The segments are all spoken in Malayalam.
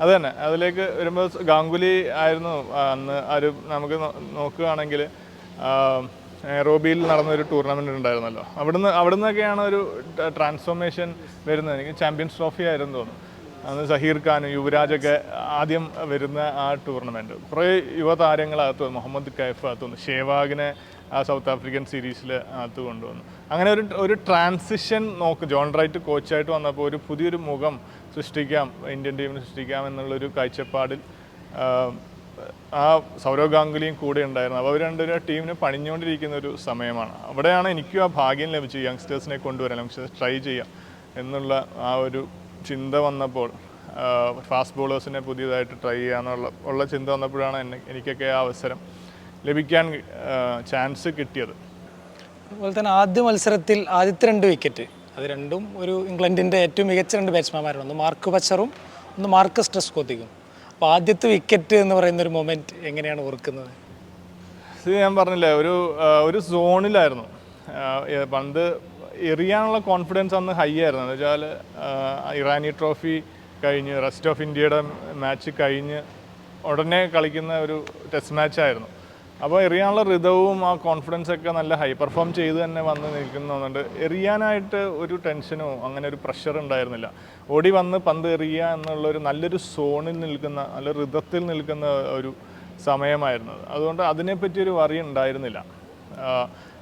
അത് തന്നെ അതിലേക്ക് വരുമ്പോൾ ഗാംഗുലി ആയിരുന്നു അന്ന് ഒരു നമുക്ക് നോക്കുകയാണെങ്കിൽ റോബിയിൽ നടന്നൊരു ടൂർണമെന്റ് ഉണ്ടായിരുന്നല്ലോ. അവിടുന്ന് അവിടുന്നൊക്കെയാണ് ഒരു ട്രാൻസ്ഫോർമേഷൻ വരുന്നത്. എനിക്ക് ചാമ്പ്യൻസ് ട്രോഫി ആയിരുന്നു തോന്നുന്നു. അന്ന് സഹീർ ഖാനും യുവരാജൊക്കെ ആദ്യം വരുന്ന ആ ടൂർണമെന്റ് കുറേ യുവതാരങ്ങളകത്ത്. മുഹമ്മദ് കൈഫ് അകത്ത് വന്നു. ഷേവാഗിനെ സൗത്ത് ആഫ്രിക്കൻ സീരീസിൽ അകത്ത് കൊണ്ടുവന്നു. അങ്ങനെ ഒരു ഒരു ട്രാൻസിഷൻ നോക്ക് ജോൺ റൈറ്റ് കോച്ചായിട്ട് വന്നപ്പോൾ ഒരു പുതിയൊരു മുഖം സൃഷ്ടിക്കാം ഇന്ത്യൻ ടീമിന് സൃഷ്ടിക്കാം എന്നുള്ളൊരു കാഴ്ചപ്പാടിൽ ആ, ആ സൗരവ് ഗാംഗുലിയും കൂടെ ഉണ്ടായിരുന്നു. അപ്പോൾ അവർ രണ്ടുപേരും ടീമിന് പണിഞ്ഞുകൊണ്ടിരിക്കുന്ന ഒരു സമയമാണ്. അവിടെയാണ് എനിക്കും ആ ഭാഗ്യം ലഭിച്ചു യങ്സ്റ്റേഴ്സിനെ കൊണ്ടുവരാൻ യങ്സ്റ്റേഴ്സ് ട്രൈ ചെയ്യാം എന്നുള്ള ആ ഒരു ചിന്ത വന്നപ്പോൾ ഫാസ്റ്റ് ബോളേഴ്സിനെ പുതിയതായിട്ട് ട്രൈ ചെയ്യാന്നുള്ള ഉള്ള ചിന്ത വന്നപ്പോഴാണ് എന്നെ എനിക്കൊക്കെ ആ അവസരം ലഭിക്കാൻ ചാൻസ് കിട്ടിയത്. അതുപോലെ തന്നെ ആദ്യ മത്സരത്തിൽ ആദ്യത്തെ രണ്ട് വിക്കറ്റ് അത് രണ്ടും ഒരു ഇംഗ്ലണ്ടിന്റെ ഏറ്റവും മികച്ച രണ്ട് ബാറ്റ്സ്മാൻമാരാണ് ഒന്ന് മാർക്ക് ബച്ചറും ഒന്ന് മാർക്കസ് ട്രസ്കോത്തിക്കും അപ്പോൾ ആദ്യത്തെ വിക്കറ്റ് എന്ന് പറയുന്ന ഒരു മൊമെന്റ് എങ്ങനെയാണ് ഓർക്കുന്നത്? ഇത് ഞാൻ പറഞ്ഞില്ലേ ഒരു ഒരു സോണിലായിരുന്നു പന്ത് എറിയാനുള്ള കോൺഫിഡൻസ് അന്ന് ഹൈ ആയിരുന്നു. എന്ന് വെച്ചാൽ ഇറാനി ട്രോഫി കഴിഞ്ഞ് റെസ്റ്റ് ഓഫ് ഇന്ത്യയുടെ മാച്ച് കഴിഞ്ഞ് ഉടനെ കളിക്കുന്ന ഒരു ടെസ്റ്റ് മാച്ച് ആയിരുന്നു. അപ്പോൾ എറിയാനുള്ള ഋതവും ആ കോൺഫിഡൻസ് ഒക്കെ നല്ല ഹൈ പെർഫോം ചെയ്ത് തന്നെ വന്ന് നിൽക്കുന്നുണ്ട്. എറിയാനായിട്ട് ഒരു ടെൻഷനോ അങ്ങനെ ഒരു പ്രഷർ ഉണ്ടായിരുന്നില്ല. ഓടി വന്ന് പന്ത് എറിയുക എന്നുള്ള ഒരു നല്ലൊരു സോണിൽ നിൽക്കുന്ന നല്ല ഋതത്തിൽ നിൽക്കുന്ന ഒരു സമയമായിരുന്നു. അതുകൊണ്ട് അതിനെപ്പറ്റി ഒരു വറി ഉണ്ടായിരുന്നില്ല.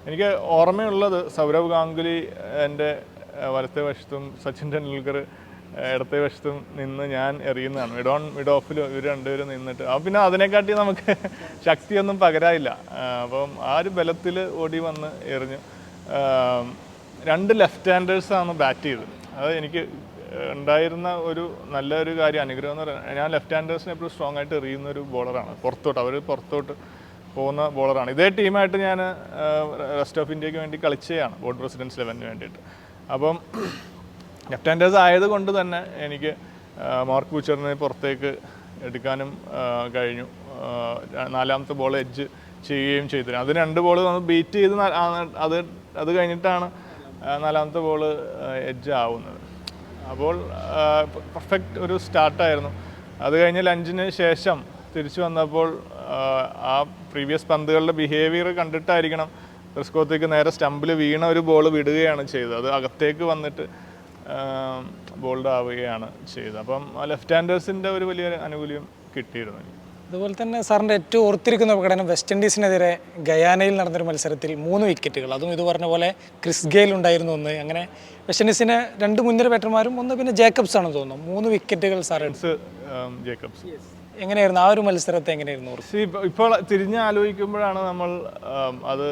എനിക്ക് ഓർമ്മയുള്ളത് സൗരവ് ഗാംഗുലി എന്റെ വലത്തെ വശത്തും സച്ചിൻ ടെണ്ടുൽക്കർ ഇടത്തെ വശത്തും നിന്ന് ഞാൻ എറിയുന്നതാണ്. മിഡ് ഓഫിൽ ഇവർ രണ്ടുപേരും നിന്നിട്ട്. അപ്പം പിന്നെ അതിനെക്കാട്ടി നമുക്ക് ശക്തിയൊന്നും പകരായില്ല അപ്പം ആ ഒരു ബലത്തിൽ ഓടി വന്ന് എറിഞ്ഞു. രണ്ട് ലെഫ്റ്റ് ഹാൻഡേഴ്സാണ് ബാറ്റ് ചെയ്തത്. അത് എനിക്ക് ഉണ്ടായിരുന്ന ഒരു നല്ലൊരു കാര്യം അനുഗ്രഹം എന്ന് പറയുന്നത് ഞാൻ ലെഫ്റ്റ് ഹാൻഡേഴ്സിനെ എപ്പോഴും സ്ട്രോങ് ആയിട്ട് എറിയുന്ന ഒരു ബോളറാണ് പുറത്തോട്ട് അവർ പുറത്തോട്ട് പോകുന്ന ബോളറാണ് ഇതേ ടീമായിട്ട് ഞാൻ റെസ്റ്റ് ഓഫ് ഇന്ത്യയ്ക്ക് വേണ്ടി കളിച്ചതാണ് ബോർഡ് പ്രസിഡൻസ് ലെവലിന് വേണ്ടിയിട്ട്. അപ്പം ലെഫ്റ്റ് ഹാൻഡേഴ്സ് ആയതുകൊണ്ട് തന്നെ എനിക്ക് മാർക്ക് ബൂച്ചറിനെ പുറത്തേക്ക് എടുക്കാനും കഴിഞ്ഞു. നാലാമത്തെ ബോൾ എഡ്ജ് ചെയ്യുകയും ചെയ്തു. അത് രണ്ട് ബോൾ നമ്മൾ ബീറ്റ് ചെയ്ത് അത് അത് കഴിഞ്ഞിട്ടാണ് നാലാമത്തെ ബോൾ എഡ്ജ് ആവുന്നത്. അപ്പോൾ പെർഫെക്റ്റ് ഒരു സ്റ്റാർട്ടായിരുന്നു അത് കഴിഞ്ഞ് ലഞ്ചിന് ശേഷം തിരിച്ചു വന്നപ്പോൾ ആ പ്രീവിയസ് പന്തുകളുടെ ബിഹേവിയർ കണ്ടിട്ടായിരിക്കണം റിസ്കോത്തേക്ക് നേരെ സ്റ്റമ്പിൽ വീണ ഒരു ബോൾ വിടുകയാണ് ചെയ്തത്. അത് അകത്തേക്ക് വന്നിട്ട് ബോൾഡ് ആവുകയാണ് ചെയ്തത്. അപ്പം ലെഫ്റ്റ് ഹാൻഡേഴ്സിന്റെ ഒരു വലിയൊരു ആനുകൂല്യം കിട്ടിയിരുന്നു. അതുപോലെ തന്നെ സാറിന്റെ ഏറ്റവും ഓർത്തിരിക്കുന്ന പ്രകടനം വെസ്റ്റ് ഇൻഡീസിനെതിരെ ഗയാനയിൽ നടന്നൊരു മത്സരത്തിൽ മൂന്ന് വിക്കറ്റുകൾ അതും ഇത് പറഞ്ഞ പോലെ ക്രിസ് ഗെയിൽ ഉണ്ടായിരുന്നു ഒന്ന്. അങ്ങനെ വെസ്റ്റ് ഇൻഡീസിന് രണ്ട് മുൻനിര ബാറ്റർമാരും ഒന്ന് പിന്നെ ജേക്കബ്സ് ആണെന്ന് തോന്നുന്നു. മൂന്ന് വിക്കറ്റുകൾ സാർ ജേക്കബ്സ് എങ്ങനെയായിരുന്നു? ആ ഒരു മത്സരത്തെ എങ്ങനെയായിരുന്നു? ഇപ്പോൾ തിരിഞ്ഞ് ആലോചിക്കുമ്പോഴാണ് നമ്മൾ അത്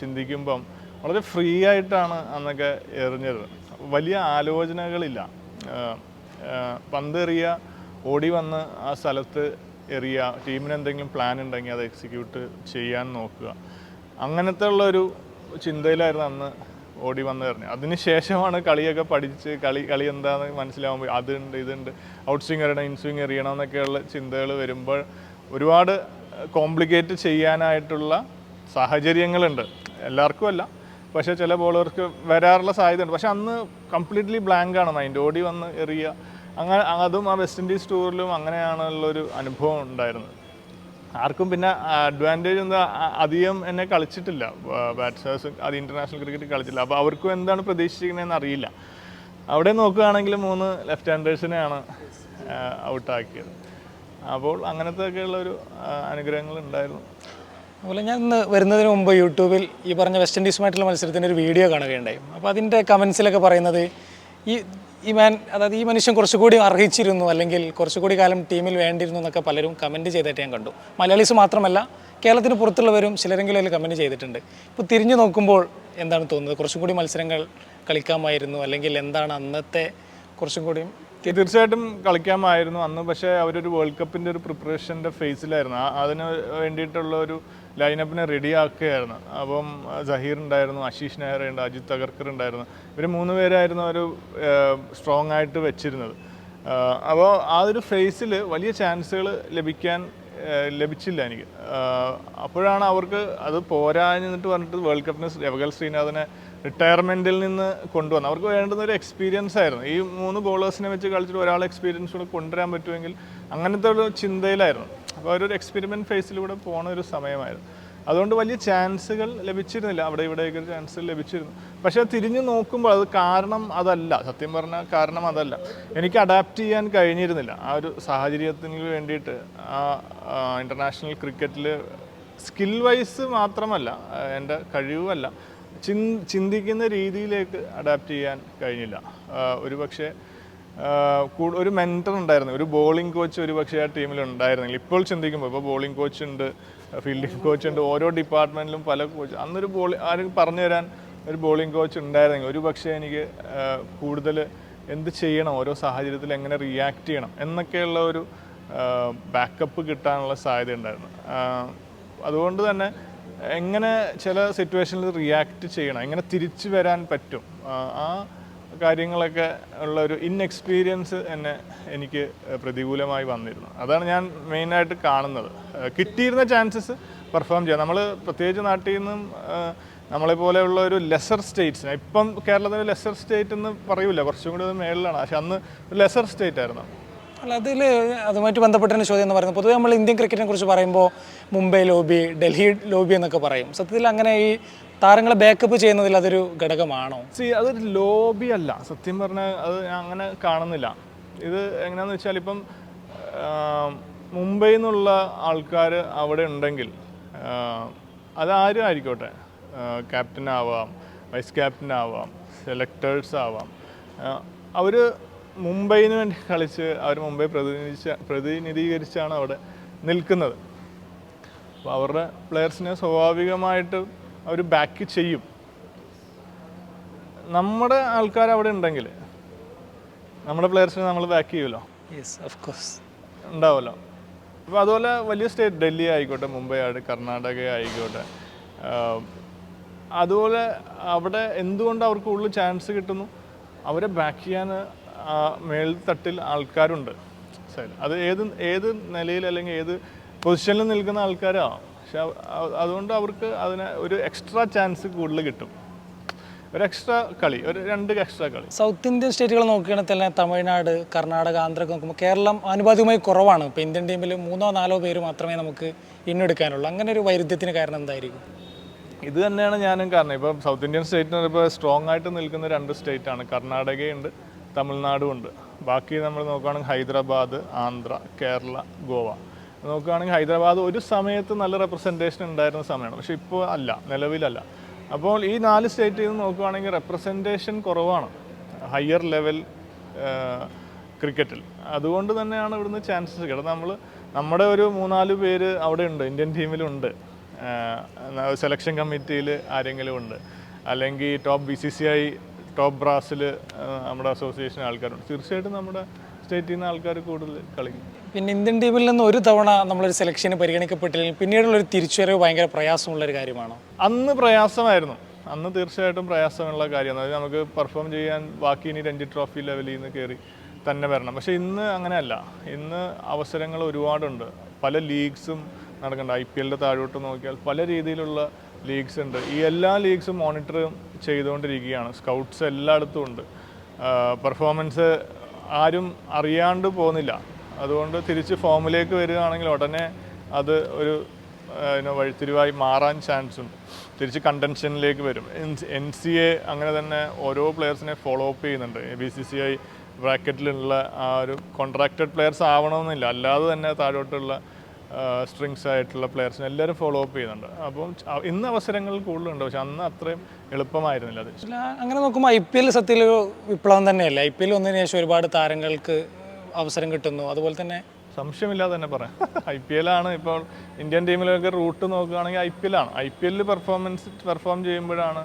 ചിന്തിക്കുമ്പം വളരെ ഫ്രീ ആയിട്ടാണ് അന്നൊക്കെ എറിഞ്ഞത്. വലിയ ആലോചനകളില്ല. പന്തെറിയ ഓടി വന്ന് ആ സ്ഥലത്ത് എറിയുക ടീമിന് എന്തെങ്കിലും പ്ലാൻ ഉണ്ടെങ്കിൽ അത് എക്സിക്യൂട്ട് ചെയ്യാൻ നോക്കുക. അങ്ങനത്തെ ഉള്ളൊരു ചിന്തയിലായിരുന്നു അന്ന് ഓടി വന്ന് എറിഞ്ഞത് അതിന് ശേഷമാണ് കളിയൊക്കെ പഠിച്ച് കളി കളി എന്താണെന്ന് മനസ്സിലാവുമ്പോൾ അതുണ്ട് ഇതുണ്ട് ഔട്ട് സ്വിങ് എറിയണം ഇൻ സ്വിങ് എറിയണം എന്നൊക്കെയുള്ള ചിന്തകൾ വരുമ്പോൾ ഒരുപാട് കോംപ്ലിക്കേറ്റ് ചെയ്യാനായിട്ടുള്ള സാഹചര്യങ്ങളുണ്ട്. എല്ലാവർക്കും അല്ല. പക്ഷേ ചില ബോളർക്ക് വരാറുള്ള സാധ്യതയുണ്ട്. പക്ഷെ അന്ന് കംപ്ലീറ്റ്ലി ബ്ലാങ്ക് ആണ്. മൈൻഡ് ഓടി വന്ന് എറിയുക അങ്ങനെ അതും ആ വെസ്റ്റ് ഇൻഡീസ് ടൂറിലും അങ്ങനെയാണുള്ളൊരു അനുഭവം ഉണ്ടായിരുന്നത്. ആർക്കും പിന്നെ അഡ്വാന്റേജ് എന്താ? അധികം എന്നെ കളിച്ചിട്ടില്ല. ബാറ്റ്സേഴ്സ് അത് ഇന്റർനാഷണൽ ക്രിക്കറ്റ് കളിച്ചില്ല. അപ്പോൾ അവർക്കും എന്താണ് പ്രതീക്ഷിക്കുന്നതെന്ന് അറിയില്ല. അവിടെ നോക്കുകയാണെങ്കിൽ മൂന്ന് ലെഫ്റ്റ് ഹാൻഡേഴ്സിനെയാണ് ഔട്ടാക്കിയത് അപ്പോൾ അങ്ങനത്തെ ഒക്കെയുള്ള ഒരു അനുഗ്രഹങ്ങൾ ഉണ്ടായിരുന്നു. അതുപോലെ ഞാൻ ഇന്ന് വരുന്നതിന് മുമ്പ് യൂട്യൂബിൽ ഈ പറഞ്ഞ വെസ്റ്റ് ഇൻഡീസുമായിട്ടുള്ള മത്സരത്തിന്റെ ഒരു വീഡിയോ കാണുകയുണ്ടായി. അപ്പോൾ അതിന്റെ കമൻസിലൊക്കെ പറയുന്നത് ഈ ഈ മാൻ അതായത് ഈ മനുഷ്യൻ കുറച്ചുകൂടി അർഹിച്ചിരുന്നു അല്ലെങ്കിൽ കുറച്ചുകൂടി കാലം ടീമിൽ വേണ്ടിയിരുന്നു എന്നൊക്കെ പലരും കമന്റ് ചെയ്തിട്ട് ഞാൻ കണ്ടു. മലയാളീസ് മാത്രമല്ല കേരളത്തിന് പുറത്തുള്ളവരും ചിലരെങ്കിലും അതിൽ കമന്റ് ചെയ്തിട്ടുണ്ട്. ഇപ്പോൾ തിരിഞ്ഞു നോക്കുമ്പോൾ എന്താണ് തോന്നുന്നത്? കുറച്ചും കൂടി മത്സരങ്ങൾ കളിക്കാമായിരുന്നു അല്ലെങ്കിൽ എന്താണ് അന്നത്തെ കുറച്ചും കൂടിയും തീർച്ചയായിട്ടും കളിക്കാമായിരുന്നു. അന്ന് പക്ഷേ അവരൊരു വേൾഡ് കപ്പിന്റെ ഒരു പ്രിപ്പറേഷന്റെ ഫേസിലായിരുന്നു അതിന് വേണ്ടിയിട്ടുള്ള ഒരു ലൈനപ്പിനെ റെഡി ആക്കുകയായിരുന്നു. അപ്പം ജഹീർ ഉണ്ടായിരുന്നു അശീഷ് നെഹ്റ ഉണ്ട് അജിത് തകർക്കർ ഉണ്ടായിരുന്നു. ഇവർ മൂന്ന് പേരായിരുന്നു ഒരു സ്ട്രോങ് ആയിട്ട് വെച്ചിരുന്നത്. അപ്പോൾ ആ ഒരു ഫേസിൽ വലിയ ചാൻസുകൾ ലഭിക്കാൻ ലഭിച്ചില്ല എനിക്ക്. അപ്പോഴാണ് അവർക്ക് അത് പോരാഞ്ഞിട്ട് പറഞ്ഞിട്ട് വേൾഡ് കപ്പിന് രവകൽ ശ്രീനാഥനെ റിട്ടയർമെന്റിൽ നിന്ന് കൊണ്ടുവന്നു അവർക്ക് വേണ്ടുന്ന ഒരു എക്സ്പീരിയൻസ് ആയിരുന്നു. ഈ മൂന്ന് ബോളേഴ്സിനെ വെച്ച് കളിച്ചിട്ട് ഒരാളെ എക്സ്പീരിയൻസ് കൂടെ കൊണ്ടുവരാൻ പറ്റുമെങ്കിൽ അങ്ങനത്തെ ഒരു ചിന്തയിലായിരുന്നു. അപ്പോൾ അവരൊരു എക്സ്പെരിമെന്റ് ഫേസിലൂടെ പോണ ഒരു സമയമായിരുന്നു. അതുകൊണ്ട് വലിയ ചാൻസുകൾ ലഭിച്ചിരുന്നില്ല. അവിടെ ഇവിടെയൊക്കെ ചാൻസുകൾ ലഭിച്ചിരുന്നു. പക്ഷേ തിരിഞ്ഞു നോക്കുമ്പോൾ അത് കാരണം അതല്ല. സത്യം പറഞ്ഞാൽ കാരണം അതല്ല. എനിക്ക് അഡാപ്റ്റ് ചെയ്യാൻ കഴിഞ്ഞിരുന്നില്ല. ആ ഒരു സാഹചര്യത്തിന് വേണ്ടിയിട്ട് ആ ഇന്റർനാഷണൽ ക്രിക്കറ്റിൽ സ്കിൽ വൈസ് മാത്രമല്ല എന്റെ കഴിവുമല്ല ചി ചിന്തിക്കുന്ന രീതിയിലേക്ക് അഡാപ്റ്റ് ചെയ്യാൻ കഴിഞ്ഞില്ല. ഒരു പക്ഷേ ഒരു മെന്റർ ഉണ്ടായിരുന്നു. ഒരു ബോളിംഗ് കോച്ച് ഒരു പക്ഷേ ആ ടീമിൽ ഉണ്ടായിരുന്നെങ്കിൽ ഇപ്പോൾ ചിന്തിക്കുമ്പോൾ ഇപ്പോൾ ബോളിംഗ് കോച്ച് ഉണ്ട്. ഫീൽഡിംഗ് കോച്ച് ഉണ്ട്. ഓരോ ഡിപ്പാർട്ട്മെന്റിലും പല കോച്ച് അന്നൊരു ബോളി ആരും പറഞ്ഞു തരാൻ ഒരു ബോളിംഗ് കോച്ച് ഉണ്ടായിരുന്നെങ്കിൽ ഒരു പക്ഷേ എനിക്ക് കൂടുതൽ എന്ത് ചെയ്യണം ഓരോ സാഹചര്യത്തിൽ എങ്ങനെ റിയാക്ട് ചെയ്യണം എന്നൊക്കെയുള്ള ഒരു ബാക്കപ്പ് കിട്ടാനുള്ള സാധ്യത ഉണ്ടായിരുന്നു. അതുകൊണ്ട് തന്നെ എങ്ങനെ ചില സിറ്റുവേഷനിൽ റിയാക്ട് ചെയ്യണം എങ്ങനെ തിരിച്ചു വരാൻ പറ്റും ആ കാര്യങ്ങളൊക്കെ ഉള്ള ഒരു ഇൻഎക്സ്പീരിയൻസ് എന്നെ എനിക്ക് പ്രതികൂലമായി വന്നിരുന്നു. അതാണ് ഞാൻ മെയിനായിട്ട് കാണുന്നത്. കിട്ടിയിരുന്ന ചാൻസസ് പെർഫോം ചെയ്യാം. നമ്മൾ പ്രത്യേകിച്ച് നാട്ടിൽ നിന്നും നമ്മളെ പോലെയുള്ള ഒരു ലെസർ സ്റ്റേറ്റ്സിന് ഇപ്പം കേരളത്തിൽ ലെസർ സ്റ്റേറ്റ് എന്ന് പറയൂല കുറച്ചും കൂടി മേളിലാണ്. പക്ഷെ അന്ന് ഒരു ലെസർ സ്റ്റേറ്റ് ആയിരുന്നു. അല്ല അതിൽ അതുമായിട്ട് ബന്ധപ്പെട്ട ചോദ്യം എന്ന് പറയുന്നത് പൊതുവെ നമ്മൾ ഇന്ത്യൻ ക്രിക്കറ്റിനെ കുറിച്ച് പറയുമ്പോൾ മുംബൈ ലോബി ഡൽഹി ലോബി എന്നൊക്കെ പറയും. സത്യത്തിൽ അങ്ങനെ ഈ താരങ്ങളെ ബാക്കപ്പ് ചെയ്യുന്നതിൽ അതൊരു ഘടകമാണോ? സി അതൊരു ലോബി അല്ല. സത്യം പറഞ്ഞാൽ അത് അങ്ങനെ കാണുന്നില്ല. ഇത് എങ്ങനെയാന്ന് വെച്ചാൽ ഇപ്പം മുംബൈയിൽ നിന്നുള്ള ആൾക്കാർ അവിടെ ഉണ്ടെങ്കിൽ അത് അതാരും ആയിക്കോട്ടെ ക്യാപ്റ്റൻ ആവാം വൈസ് ക്യാപ്റ്റൻ ആവാം സെലക്ടേഴ്സ് ആവാം. അവർ മുംബൈന് വേണ്ടി കളിച്ച് അവർ മുംബൈ പ്രതിനിധീകരിച്ച പ്രതിനിധീകരിച്ചാണ് അവിടെ നിൽക്കുന്നത്. അപ്പോൾ അവരുടെ പ്ലെയേഴ്സിനെ സ്വാഭാവികമായിട്ട് അവർ ബാക്ക് ചെയ്യും. നമ്മുടെ ആൾക്കാർ അവിടെ ഉണ്ടെങ്കിൽ നമ്മുടെ പ്ലെയേഴ്സിനെ നമ്മൾ ബാക്ക് ചെയ്യുമല്ലോ? യെസ് ഓഫ് കോഴ്സ് ഉണ്ടാവുമല്ലോ. അപ്പോൾ അതുപോലെ വലിയ സ്റ്റേറ്റ് ഡൽഹി ആയിക്കോട്ടെ മുംബൈ ആയിട്ട് കർണാടക ആയിക്കോട്ടെ അതുപോലെ അവിടെ എന്തുകൊണ്ട് അവർക്ക് ഉള്ളിൽ ചാൻസ് കിട്ടുന്നു? അവരെ ബാക്ക് ചെയ്യാൻ മേൽത്തട്ടിൽ ആൾക്കാരുണ്ട്. ശരി അത് ഏത് ഏത് നിലയിൽ അല്ലെങ്കിൽ ഏത് പൊസിഷനിൽ നിൽക്കുന്ന ആൾക്കാരാണ് പക്ഷെ അതുകൊണ്ട് അവർക്ക് അതിന് ഒരു എക്സ്ട്രാ ചാൻസ് കൂടുതൽ കിട്ടും. ഒരു എക്സ്ട്രാ കളി ഒരു രണ്ട് എക്സ്ട്രാ കളി. സൗത്ത് ഇന്ത്യൻ സ്റ്റേറ്റുകൾ നോക്കുകയാണെങ്കിൽ തന്നെ തമിഴ്നാട് കർണാടക ആന്ധ്ര നോക്കുമ്പോൾ കേരളം ആനുപാതികമായി കുറവാണ്. ഇപ്പോൾ ഇന്ത്യൻ ടീമിൽ മൂന്നോ നാലോ പേര് മാത്രമേ നമുക്ക് ഇന്നെടുക്കാനുള്ളൂ. അങ്ങനെ ഒരു വൈരുദ്ധ്യത്തിന് കാരണം എന്തായിരിക്കും? ഇത് തന്നെയാണ് ഞാനും കാരണം. ഇപ്പം സൗത്ത് ഇന്ത്യൻ സ്റ്റേറ്റിന് ഇപ്പോൾ സ്ട്രോങ് ആയിട്ട് നിൽക്കുന്ന രണ്ട് സ്റ്റേറ്റ് ആണ്. കർണാടകയുണ്ട് തമിഴ്നാടും ഉണ്ട്. ബാക്കി നമ്മൾ നോക്കുകയാണെങ്കിൽ ഹൈദരാബാദ് ആന്ധ്ര കേരള ഗോവ. നോക്കുകയാണെങ്കിൽ ഹൈദരാബാദ് ഒരു സമയത്ത് നല്ല റെപ്രസെന്റേഷൻ ഉണ്ടായിരുന്ന സമയമാണ്. പക്ഷേ ഇപ്പോൾ അല്ല നിലവിലല്ല. അപ്പോൾ ഈ നാല് സ്റ്റേറ്റിൽ നിന്ന് നോക്കുകയാണെങ്കിൽ റെപ്രസെന്റേഷൻ കുറവാണ്. ഹയർ ലെവൽ ക്രിക്കറ്റിൽ അതുകൊണ്ട് തന്നെയാണ് ഇവിടുന്ന് ചാൻസസ് കിട്ടുന്നത് നമ്മൾ നമ്മുടെ ഒരു മൂന്നാൽ പേര് അവിടെ ഉണ്ട് ഇന്ത്യൻ ടീമിലുണ്ട് സെലക്ഷൻ കമ്മിറ്റിയിൽ ആരെങ്കിലും ഉണ്ട്. അല്ലെങ്കിൽ top B C C I top brass നമ്മുടെ അസോസിയേഷൻ ആൾക്കാരുണ്ട്. തീർച്ചയായിട്ടും നമ്മുടെ സ്റ്റേറ്റിൽ നിന്ന് ആൾക്കാർ കൂടുതൽ കളിക്കും. പിന്നെ ഇന്ത്യൻ ടീമിൽ നിന്ന് ഒരു തവണ നമ്മളൊരു സെലക്ഷന് പരിഗണിക്കപ്പെട്ടില്ലെങ്കിൽ പിന്നീടുള്ള ഒരു തിരിച്ചുവരവ് ഭയങ്കര പ്രയാസമുള്ള ഒരു കാര്യമാണോ? അന്ന് പ്രയാസമായിരുന്നു. അന്ന് തീർച്ചയായിട്ടും പ്രയാസമുള്ള കാര്യമാണ്. അതായത് നമുക്ക് പെർഫോം ചെയ്യാൻ ബാക്കി ഇനി രഞ്ജി ട്രോഫി ലെവലിൽ നിന്ന് കയറി തന്നെ വരണം. പക്ഷേ ഇന്ന് അങ്ങനെയല്ല. ഇന്ന് അവസരങ്ങൾ ഒരുപാടുണ്ട്. പല ലീഗ്സും നടക്കുന്നുണ്ട്. ഐ പി എല്ലിന്റെ താഴോട്ട് നോക്കിയാൽ പല രീതിയിലുള്ള ലീഗ്സ് ഉണ്ട്. ഈ എല്ലാ ലീഗ്സും മോണിറ്റർ ചെയ്തുകൊണ്ടിരിക്കുകയാണ്. സ്കൗട്ട്സ് എല്ലായിടത്തും ഉണ്ട്. പെർഫോമൻസ് ആരും അറിയാണ്ട് പോകുന്നില്ല. അതുകൊണ്ട് തിരിച്ച് ഫോമിലേക്ക് വരികയാണെങ്കിൽ ഉടനെ അത് ഒരു വഴിത്തിരിവായി മാറാൻ ചാൻസ് ഉണ്ട് തിരിച്ച് കണ്ടൻഷനിലേക്ക് വരും. എൻ സി എ അങ്ങനെ തന്നെ ഓരോ പ്ലെയേഴ്സിനെ ഫോളോ അപ്പ് ചെയ്യുന്നുണ്ട്. ബി സി സി ഐ ബ്രാക്കറ്റിലുള്ള ആ ഒരു കോൺട്രാക്റ്റഡ് പ്ലെയേഴ്സ് ആവണമെന്നില്ല. അല്ലാതെ തന്നെ താഴോട്ടുള്ള സ്ട്രിങ്സ് ആയിട്ടുള്ള പ്ലെയേഴ്സിനെ എല്ലാവരും ഫോളോ അപ്പ് ചെയ്യുന്നുണ്ട്. അപ്പം ഇന്ന് അവസരങ്ങൾ കൂടുതലുണ്ട്. പക്ഷെ അന്ന് അത്രയും എളുപ്പമായിരുന്നില്ല അത്. അങ്ങനെ നോക്കുമ്പോൾ ഐ പി എൽ സത്യത്തിൽ വിപ്ലവം തന്നെയല്ലേ? ഐ പി എൽ വന്നതിന് ശേഷം ഒരുപാട് താരങ്ങൾക്ക് അവസരം കിട്ടുന്നു. അതുപോലെ തന്നെ സംശയമില്ലാതെ തന്നെ പറയാം. ഐ പി എല്ലാണ് ഇപ്പോൾ ഇന്ത്യൻ ടീമിലൊക്കെ റൂട്ട് നോക്കുകയാണെങ്കിൽ ഐ പി എല്ലാണ് ഐ പി എല്ലിൽ പെർഫോമൻസ് പെർഫോം ചെയ്യുമ്പോഴാണ്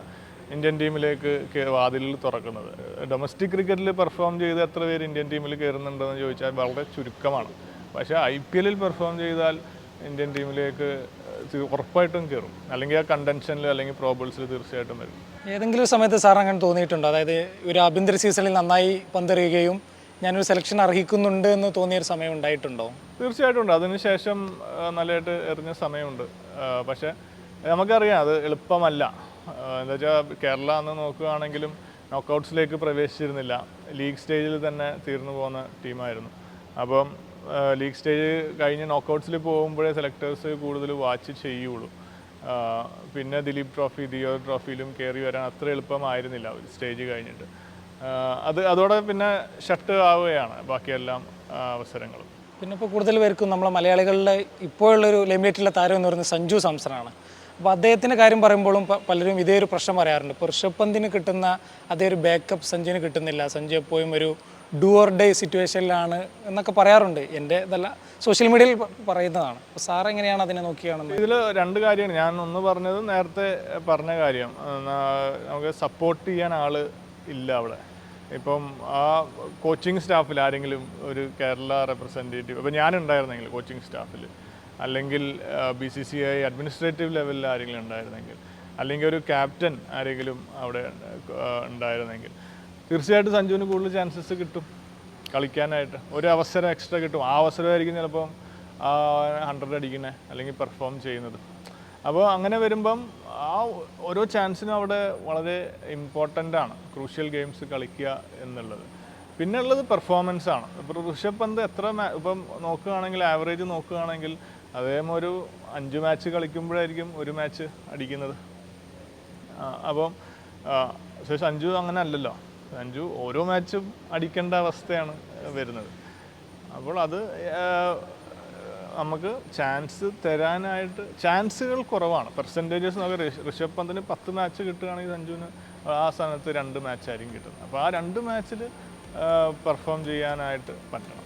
ഇന്ത്യൻ ടീമിലേക്ക് വാതിൽ വാതിലിൽ തുറക്കുന്നത്. ഡൊമസ്റ്റിക് ക്രിക്കറ്റിൽ പെർഫോം ചെയ്ത് എത്ര പേര് ഇന്ത്യൻ ടീമിൽ കയറുന്നുണ്ടെന്ന് ചോദിച്ചാൽ വളരെ ചുരുക്കമാണ്. പക്ഷേ ഐ പി എല്ലിൽ പെർഫോം ചെയ്താൽ ഇന്ത്യൻ ടീമിലേക്ക് ഉറപ്പായിട്ടും കയറും. അല്ലെങ്കിൽ ആ കണ്ടൻഷനിൽ അല്ലെങ്കിൽ പ്രോബിൾസിൽ തീർച്ചയായിട്ടും വരും. ഏതെങ്കിലും സമയത്ത് സാർ അങ്ങനെ തോന്നിയിട്ടുണ്ടോ? അതായത് ഒരു ആഭ്യന്തര സീസണിൽ നന്നായി പന്തെറിയുകയും ഞാനൊരു സെലക്ഷൻ അർഹിക്കുന്നുണ്ട് എന്ന് തോന്നിയ ഒരു സമയം ഉണ്ടായിട്ടുണ്ടോ? തീർച്ചയായിട്ടും ഉണ്ട്. അതിനുശേഷം നല്ലതായിട്ട് എറിഞ്ഞ സമയമുണ്ട്. പക്ഷേ നമുക്കറിയാം അത് എളുപ്പമല്ല. എന്താ വെച്ചാൽ കേരള എന്ന് നോക്കുകയാണെങ്കിലും നോക്കൗട്ട്സിലേക്ക് പ്രവേശിച്ചിരുന്നില്ല. ലീഗ് സ്റ്റേജിൽ തന്നെ തീർന്നു പോകുന്ന ടീമായിരുന്നു അപ്പം ലീഗ് സ്റ്റേജ് കഴിഞ്ഞ് നോക്കൗട്ട്സിൽ പോകുമ്പോഴേ സെലക്ടേഴ്സ് കൂടുതൽ വാച്ച് ചെയ്യുള്ളൂ. പിന്നെ ദിലീപ് ട്രോഫി ദിയോ ട്രോഫിയിലും കയറി വരാൻ അത്ര എളുപ്പമായിരുന്നില്ല സ്റ്റേജ് കഴിഞ്ഞിട്ട്. അത് അതോടെ പിന്നെ ഷട്ട് ആവുകയാണ് ബാക്കിയെല്ലാം അവസരങ്ങളും. പിന്നെ ഇപ്പോൾ കൂടുതൽ പേർക്കും നമ്മളെ മലയാളികളുടെ ഇപ്പോഴുള്ളൊരു ലെമിനേറ്റുള്ള താരം എന്ന് പറയുന്നത് സഞ്ജു സാംസണാണ്. അപ്പോൾ അദ്ദേഹത്തിന്റെ കാര്യം പറയുമ്പോഴും പലരും ഇതേ ഒരു പ്രശ്നം പറയാറുണ്ട്. ഇപ്പോൾ ഋഷഭ് പന്തിന് കിട്ടുന്ന അതേ ഒരു ബാക്കപ്പ് സഞ്ജുവിന് കിട്ടുന്നില്ല. സഞ്ജു എപ്പോഴും ഒരു ഡു ഓർ ഡേ സിറ്റുവേഷനിലാണ് എന്നൊക്കെ പറയാറുണ്ട്. എന്റെ ഇതല്ല സോഷ്യൽ മീഡിയയിൽ പറയുന്നതാണ്. അപ്പോൾ സാർ എങ്ങനെയാണ് അതിനെ നോക്കി കാണുന്നത് ഇതിൽ രണ്ട് കാര്യമാണ്. ഞാൻ ഒന്ന് പറഞ്ഞത് നേരത്തെ പറഞ്ഞ കാര്യം. നമുക്ക് സപ്പോർട്ട് ചെയ്യാൻ ആൾ ഇല്ല അവിടെ. ഇപ്പം ആ കോച്ചിങ് സ്റ്റാഫിൽ ആരെങ്കിലും ഒരു കേരള റെപ്രസെന്റേറ്റീവ് ഇപ്പം ഞാനുണ്ടായിരുന്നെങ്കിൽ കോച്ചിങ് സ്റ്റാഫിൽ അല്ലെങ്കിൽ B C C I administrative ലെവലിൽ ആരെങ്കിലും ഉണ്ടായിരുന്നെങ്കിൽ. അല്ലെങ്കിൽ ഒരു ക്യാപ്റ്റൻ ആരെങ്കിലും അവിടെ ഉണ്ടായിരുന്നെങ്കിൽ. തീർച്ചയായിട്ടും സഞ്ജുവിന് കൂടുതൽ ചാൻസസ് കിട്ടും കളിക്കാനായിട്ട്. ഒരു അവസരം എക്സ്ട്രാ കിട്ടും. ആ അവസരമായിരിക്കും ചിലപ്പം ഹൺഡ്രഡ് അടിക്കുന്നത് അല്ലെങ്കിൽ പെർഫോം ചെയ്യുന്നത്. അപ്പോൾ അങ്ങനെ വരുമ്പം ആ ഓരോ ചാൻസിനും അവിടെ വളരെ ഇമ്പോർട്ടന്റ് ആണ്. ക്രൂഷ്യൽ ഗെയിംസ് കളിക്കുക എന്നുള്ളത്. പിന്നെ ഉള്ളത് പെർഫോമൻസ് ആണ്. ഇപ്പോൾ ഋഷഭ് പന്ത് എത്ര ഇപ്പം നോക്കുകയാണെങ്കിൽ ആവറേജ് നോക്കുകയാണെങ്കിൽ അദ്ദേഹം ഒരു അഞ്ച് മാച്ച് കളിക്കുമ്പോഴായിരിക്കും ഒരു മാച്ച് അടിക്കുന്നത്. അപ്പം സഞ്ജു അങ്ങനെ അല്ലല്ലോ. സഞ്ജു ഓരോ മാച്ചും അടിക്കേണ്ട അവസ്ഥയാണ് വരുന്നത്. അപ്പോൾ അത് നമുക്ക് ചാൻസ് തരാനായിട്ട് ചാൻസുകൾ കുറവാണ്. പെർസെന്റേജസ് നമുക്ക് ഋഷ്- ഋഷഭ് പന്തിന് പത്ത് മാച്ച് കിട്ടുകയാണെങ്കിൽ സഞ്ജുവിന് ആ സ്ഥാനത്ത് രണ്ട് മാച്ച് ആയിരിക്കും കിട്ടുന്നത്. അപ്പോൾ ആ രണ്ട് മാച്ചിൽ പെർഫോം ചെയ്യാനായിട്ട് പറ്റണം.